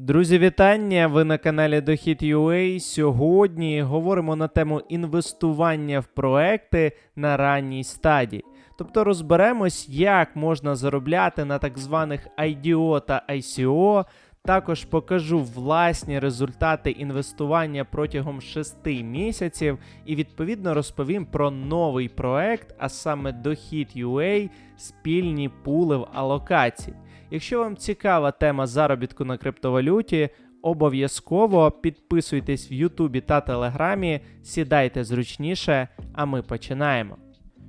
Друзі, вітання! Ви на каналі Дохід.ua. Сьогодні говоримо на тему інвестування в проекти на ранній стадії. Тобто розберемось, як можна заробляти на так званих IDO та ICO. Також покажу власні результати інвестування протягом 6 місяців і відповідно розповім про новий проект, а саме Дохід.ua спільні пули в алокації. Якщо вам цікава тема заробітку на криптовалюті, обов'язково підписуйтесь в Ютубі та Телеграмі, сідайте зручніше, а ми починаємо.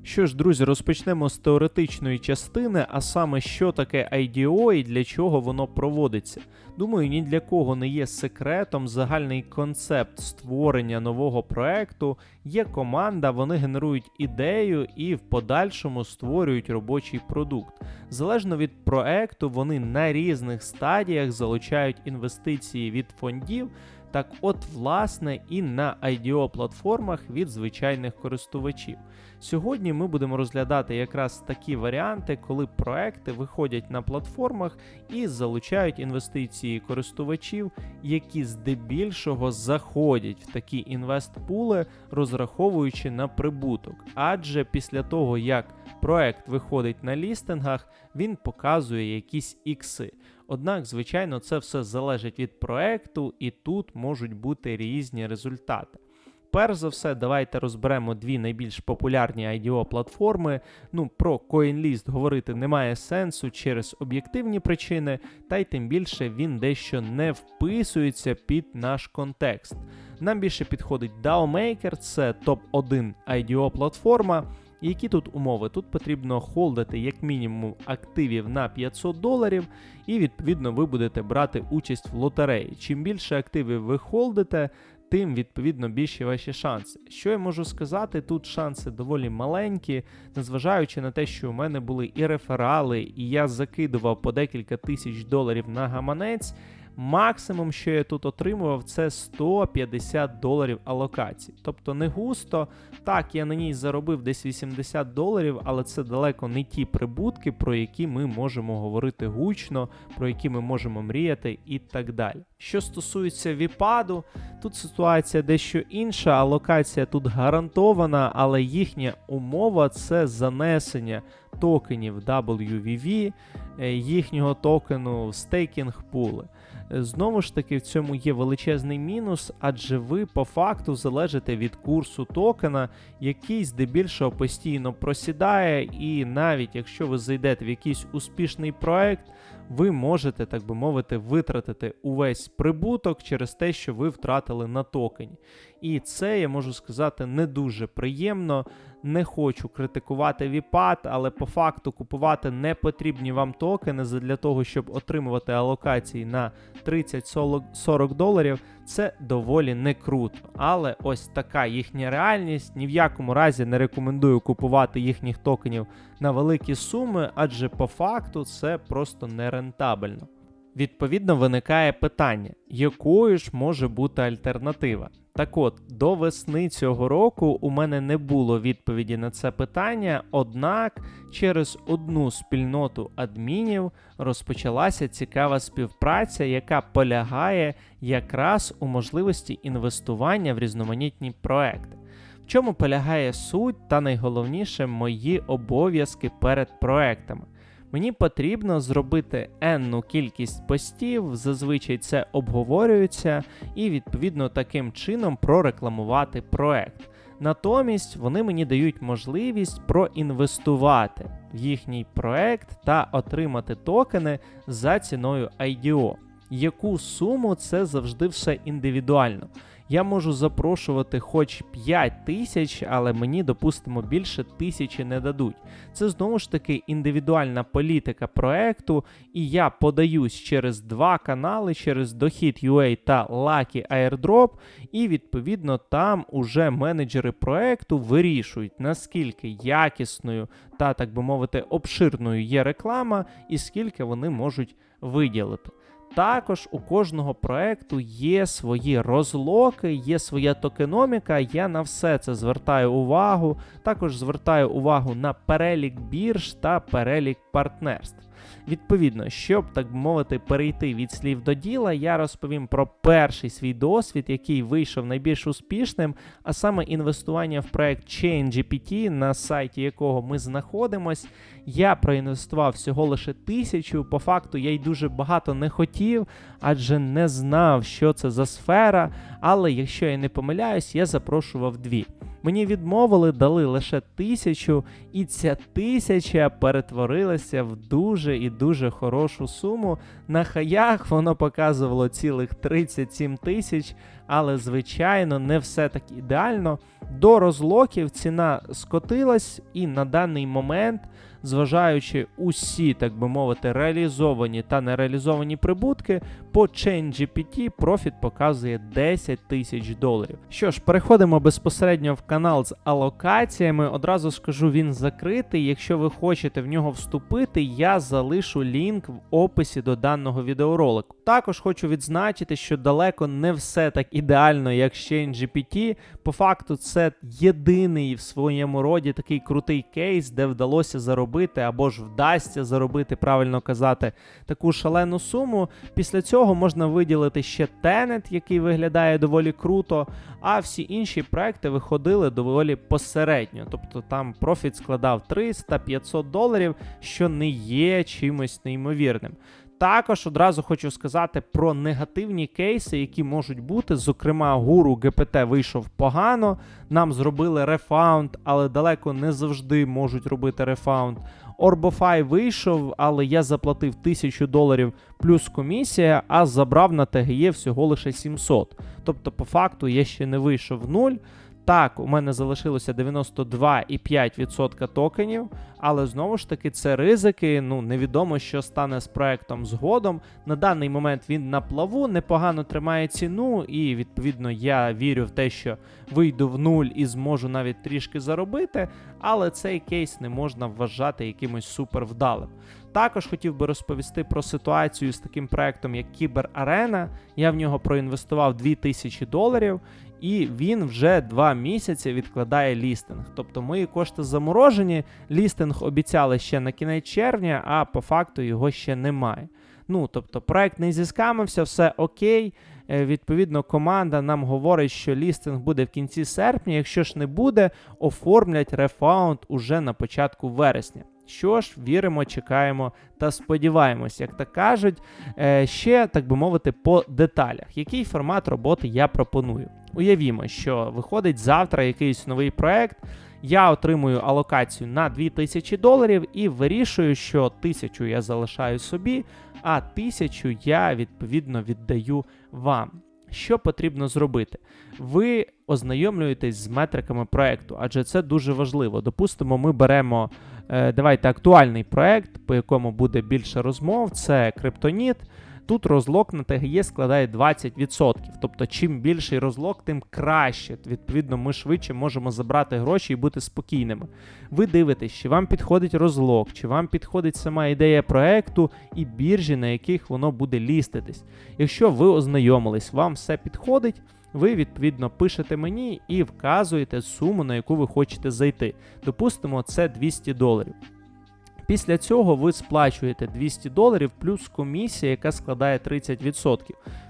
Що ж, друзі, розпочнемо з теоретичної частини, а саме що таке IDO і для чого воно проводиться. Думаю, ні для кого не є секретом загальний концепт створення нового проекту. Є команда, вони генерують ідею і в подальшому створюють робочий продукт. Залежно від проекту, вони на різних стадіях залучають інвестиції від фондів. Так, от, власне, і на IDO платформах від звичайних користувачів. Сьогодні ми будемо розглядати якраз такі варіанти, коли проекти виходять на платформах і залучають інвестиції користувачів, які здебільшого заходять в такі інвестпули, розраховуючи на прибуток. Адже після того, як проект виходить на лістингах, він показує якісь ікси. Однак, звичайно, це все залежить від проекту, і тут можуть бути різні результати. Перш за все, давайте розберемо дві найбільш популярні IDO платформи. Ну, про CoinList говорити немає сенсу через об'єктивні причини, та й тим більше він дещо не вписується під наш контекст. Нам більше підходить DAO-Maker, це топ-1 IDO платформа. Які тут умови? Тут потрібно холдити як мінімум активів на 500 доларів, і відповідно ви будете брати участь в лотереї. Чим більше активів ви холдите, тим відповідно більші ваші шанси. Що я можу сказати? Тут шанси доволі маленькі, незважаючи на те, що у мене були і реферали, і я закидував по декілька тисяч доларів на гаманець. Максимум, що я тут отримував, це 150 доларів алокації. Тобто не густо. Так, я на ній заробив десь 80 доларів, але це далеко не ті прибутки, про які ми можемо говорити гучно, про які ми можемо мріяти і так далі. Що стосується віпаду, тут ситуація дещо інша, алокація тут гарантована, але їхня умова це занесення токенів WVV, е, їхнього токену в стейкінг пули. Знову ж таки, в цьому є величезний мінус, адже ви по факту залежите від курсу токена, який здебільшого постійно просідає, і навіть якщо ви зайдете в якийсь успішний проект, ви можете, так би мовити, витратити увесь прибуток через те, що ви втратили на токені. І це, я можу сказати, не дуже приємно. Не хочу критикувати Віпад, але по факту купувати не потрібні вам токени для того, щоб отримувати алокації на 30-40 доларів. Це доволі не круто. Але ось така їхня реальність. Ні в якому разі не рекомендую купувати їхніх токенів на великі суми, адже по факту це просто нерентабельно. Відповідно, виникає питання, якою ж може бути альтернатива? Так от, до весни цього року у мене не було відповіді на це питання, однак через одну спільноту адмінів розпочалася цікава співпраця, яка полягає якраз у можливості інвестування в різноманітні проекти. В чому полягає суть та найголовніше мої обов'язки перед проектами. Мені потрібно зробити енну кількість постів, зазвичай це обговорюється, і відповідно таким чином прорекламувати проект. Натомість вони мені дають можливість проінвестувати в їхній проект та отримати токени за ціною IDO. Яку суму це завжди все індивідуально. Я можу запрошувати хоч 5 тисяч, але мені, допустимо, більше тисячі не дадуть. Це знову ж таки індивідуальна політика проекту, і я подаюсь через два канали, через Дохід.ua та Lucky Airdrop, і відповідно там уже менеджери проекту вирішують, наскільки якісною та, так би мовити, обширною є реклама, і скільки вони можуть виділити. Також у кожного проекту є свої розлоки, є своя токеноміка. Я на все це звертаю увагу. Також звертаю увагу на перелік бірж та перелік партнерств. Відповідно, щоб так мовити, перейти від слів до діла, я розповім про перший свій досвід, який вийшов найбільш успішним, а саме інвестування в проект ChainGPT, на сайті якого ми знаходимось. Я проінвестував всього лише тисячу. По факту я й дуже багато не хотів, адже не знав, що це за сфера. Але якщо я не помиляюсь, я запрошував дві. Мені відмовили, дали лише тисячу, і ця тисяча перетворилася в дуже і дуже хорошу суму. На хаях воно показувало цілих 37 тисяч, але звичайно не все так ідеально. До розлоків ціна скотилась, і на даний момент, зважаючи усі, так би мовити, реалізовані та нереалізовані прибутки, по ChainGPT профіт показує 10 тисяч доларів. Що ж, переходимо безпосередньо в канал з алокаціями. Одразу скажу, він закритий. Якщо ви хочете в нього вступити, я залишу лінк в описі до даного відеоролику. Також хочу відзначити, що далеко не все так ідеально, як з ChainGPT. По факту, це єдиний в своєму роді такий крутий кейс, де вдалося заробити або ж вдасться заробити, правильно казати, таку шалену суму. Після цього можна виділити ще Tenet, який виглядає доволі круто, а всі інші проекти виходили доволі посередньо. Тобто там профіт складав 300-500 доларів, що не є чимось неймовірним. Також одразу хочу сказати про негативні кейси, які можуть бути. Зокрема, гуру ГПТ вийшов погано. Нам зробили рефаунд, але далеко не завжди можуть робити рефаунд. Орбофай вийшов, але я заплатив 1000 доларів плюс комісія, а забрав на ТГЄ всього лише 700. Тобто, по факту, я ще не вийшов в нуль. Так, у мене залишилося 92,5% токенів, але знову ж таки це ризики. Ну невідомо, що стане з проектом згодом. На даний момент він на плаву, непогано тримає ціну, і відповідно я вірю в те, що вийду в нуль і зможу навіть трішки заробити. Але цей кейс не можна вважати якимось супервдалим. Також хотів би розповісти про ситуацію з таким проектом, як Кіберарена. Я в нього проінвестував 2000 доларів, і він вже два місяці відкладає лістинг. Тобто мої кошти заморожені. Лістинг обіцяли ще на кінець червня, а по факту його ще немає. Ну тобто, проект не зіскамився, все окей. Е, Відповідно, команда нам говорить, що лістинг буде в кінці серпня. Якщо ж не буде, оформлять рефаунд уже на початку вересня. Що ж, віримо, чекаємо та сподіваємось, як так кажуть. Е, Ще, так би мовити, по деталях. Який формат роботи я пропоную? Уявімо, що виходить завтра якийсь новий проект. Я отримую алокацію на 2000 доларів і вирішую, що 1000 я залишаю собі, а 1000 я відповідно віддаю вам. Що потрібно зробити? Ви ознайомлюєтесь з метриками проекту, адже це дуже важливо. Допустимо, ми беремо давайте актуальний проект, по якому буде більше розмов. Це Криптоніт. Тут розлок на ТГЄ складає 20%. Тобто, чим більший розлок, тим краще. Відповідно, ми швидше можемо забрати гроші і бути спокійними. Ви дивитесь, чи вам підходить розлок, чи вам підходить сама ідея проекту і біржі, на яких воно буде ліститись. Якщо ви ознайомились, вам все підходить. Ви відповідно пишете мені і вказуєте суму, на яку ви хочете зайти. Допустимо, це 200 доларів. Після цього ви сплачуєте 200 доларів плюс комісія, яка складає 30%.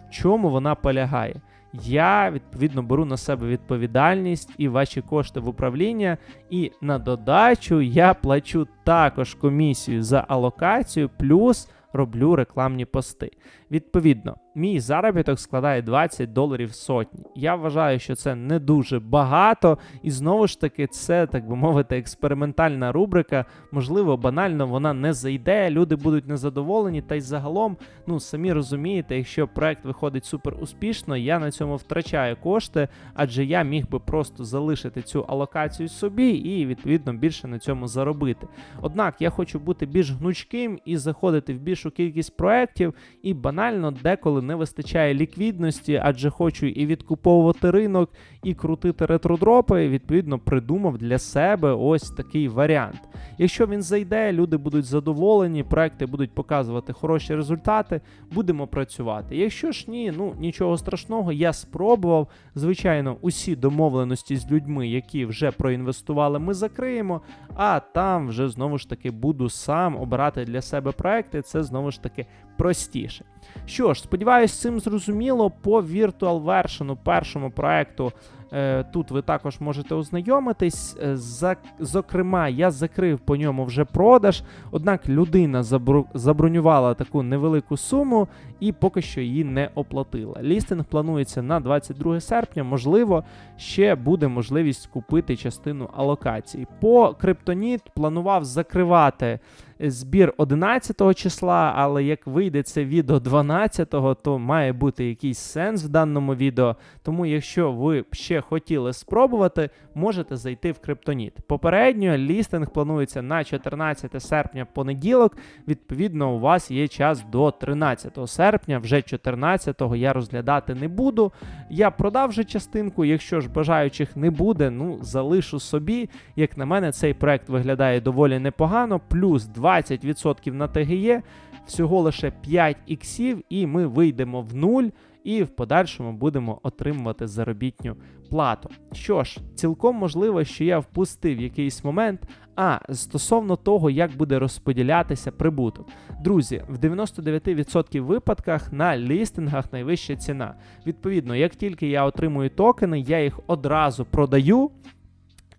В чому вона полягає? Я відповідно беру на себе відповідальність і ваші кошти в управління, і на додачу я плачу також комісію за алокацію, плюс роблю рекламні пости. Відповідно, мій заробіток складає 20 доларів сотні. Я вважаю, що це не дуже багато, і знову ж таки, це, так би мовити, експериментальна рубрика. Можливо, банально вона не зайде, люди будуть незадоволені. Та й загалом, ну самі розумієте, якщо проект виходить супер успішно, я на цьому втрачаю кошти, адже я міг би просто залишити цю алокацію собі і відповідно більше на цьому заробити. Однак я хочу бути більш гнучким і заходити в більшу кількість проєктів, і банально деколи не вистачає ліквідності, адже хочу і відкуповувати ринок, і крутити ретродропи. Відповідно, придумав для себе ось такий варіант. Якщо він зайде, люди будуть задоволені, проекти будуть показувати хороші результати, будемо працювати. Якщо ж ні, ну нічого страшного, я спробував. Звичайно, усі домовленості з людьми, які вже проінвестували, ми закриємо. А там вже знову ж таки буду сам обирати для себе проекти. Це знову ж таки простіше. Що ж, сподіваюсь, цим зрозуміло. По Virtual Version, першому проекту, тут ви також можете ознайомитись. Е, зокрема, я закрив по ньому вже продаж, однак людина забронювала таку невелику суму і поки що її не оплатила. Лістинг планується на 22 серпня. Можливо, ще буде можливість купити частину алокацій. По Криптоніт планував закривати збір 11 числа, але як вийде це відео 12, то має бути якийсь сенс в даному відео. Тому, якщо ви ще хотіли спробувати, можете зайти в Криптоніт. Попередньо лістинг планується на 14 серпня понеділок. Відповідно, у вас є час до 13 серпня, вже 14-го я розглядати не буду. Я продав вже частинку, якщо ж бажаючих не буде, ну залишу собі. Як на мене, цей проект виглядає доволі непогано, плюс 20% на ТГЄ, всього лише 5 іксів, і ми вийдемо в нуль. І в подальшому будемо отримувати заробітню плату. Що ж, цілком можливо, що я впустив якийсь момент. А стосовно того, як буде розподілятися прибуток. Друзі, в 99% випадках на лістингах найвища ціна. Відповідно, як тільки я отримую токени, я їх одразу продаю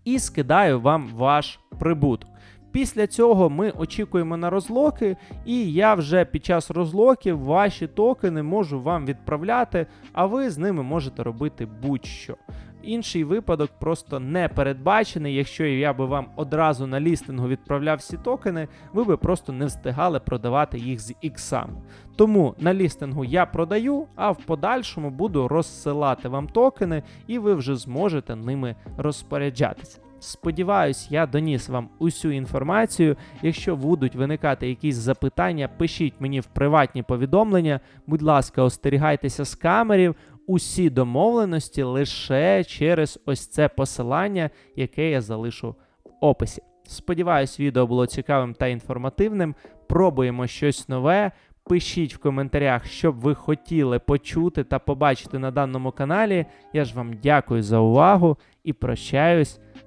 і скидаю вам ваш прибуток. Після цього ми очікуємо на розлоки, і я вже під час розлоків ваші токени можу вам відправляти, а ви з ними можете робити будь-що. Інший випадок просто не передбачений. Якщо я би вам одразу на лістингу відправляв всі токени, ви би просто не встигали продавати їх з іксами. Тому на лістингу я продаю, а в подальшому буду розсилати вам токени, і ви вже зможете ними розпоряджатися. Сподіваюсь, я доніс вам усю інформацію. Якщо будуть виникати якісь запитання, пишіть мені в приватні повідомлення. Будь ласка, остерігайтеся з камерів. Усі домовленості лише через ось це посилання, яке я залишу в описі. Сподіваюсь, відео було цікавим та інформативним. Пробуємо щось нове. Пишіть в коментарях, що б ви хотіли почути та побачити на даному каналі. Я ж вам дякую за увагу і прощаюсь